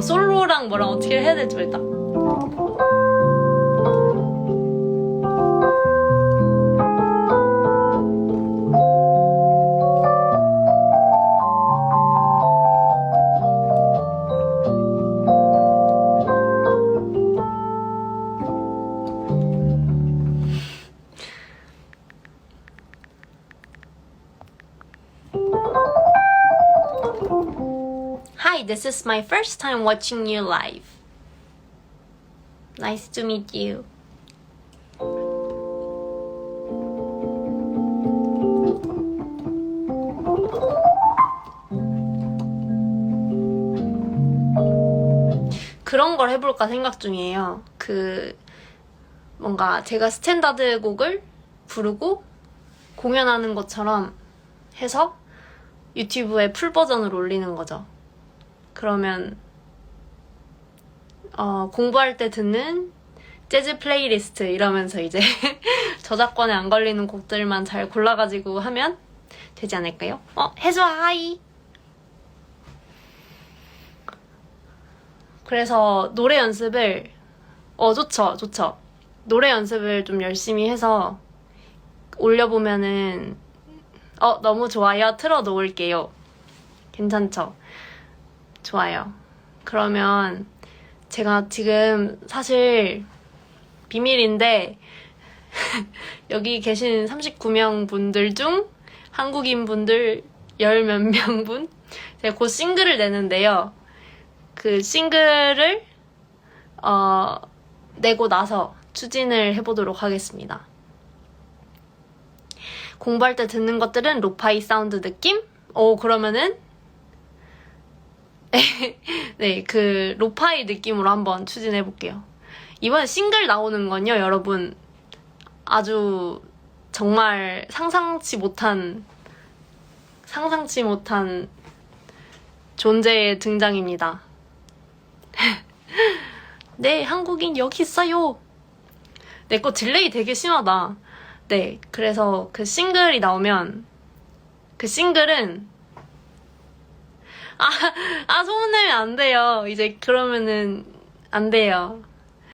뭐 솔로랑 뭐랑 어떻게 해야 될지 말다 Hi, this is my first time watching you live. Nice to meet you. 그런 걸 해볼까 생각 중이에요. 그, 뭔가 제가 스탠다드 곡을 부르고 공연하는 것처럼 해서 유튜브에 풀 버전으로 올리는 거죠. 그러면 어, 공부할 때 듣는 재즈 플레이리스트 이러면서 이제 저작권에 안 걸리는 곡들만 잘 골라가지고 하면 되지 않을까요? 어, 혜수아 하이! 그래서 노래 연습을 어 좋죠 좋죠 노래 연습을 좀 열심히 해서 올려보면은 어 너무 좋아요 틀어 놓을게요 괜찮죠 좋아요 그러면 제가 지금 사실 비밀인데 여기 계신 39명 분들 중 한국인 분들 열 몇 명 분 제가 곧 싱글을 내는데요 그 싱글을 어, 내고 나서 추진을 해보도록 하겠습니다. 공부할 때 듣는 것들은 로파이 사운드 느낌? 오 그러면은 네 그 로파이 느낌으로 한번 추진해 볼게요. 이번 싱글 나오는 건요 여러분 아주 정말 상상치 못한 상상치 못한 존재의 등장입니다. 네, 한국인 여기 있어요. 내 거 딜레이 되게 심하다. 네, 그래서 그 싱글이 나오면 그 싱글은 아, 아 소문내면 안 돼요. 이제 그러면은 안 돼요.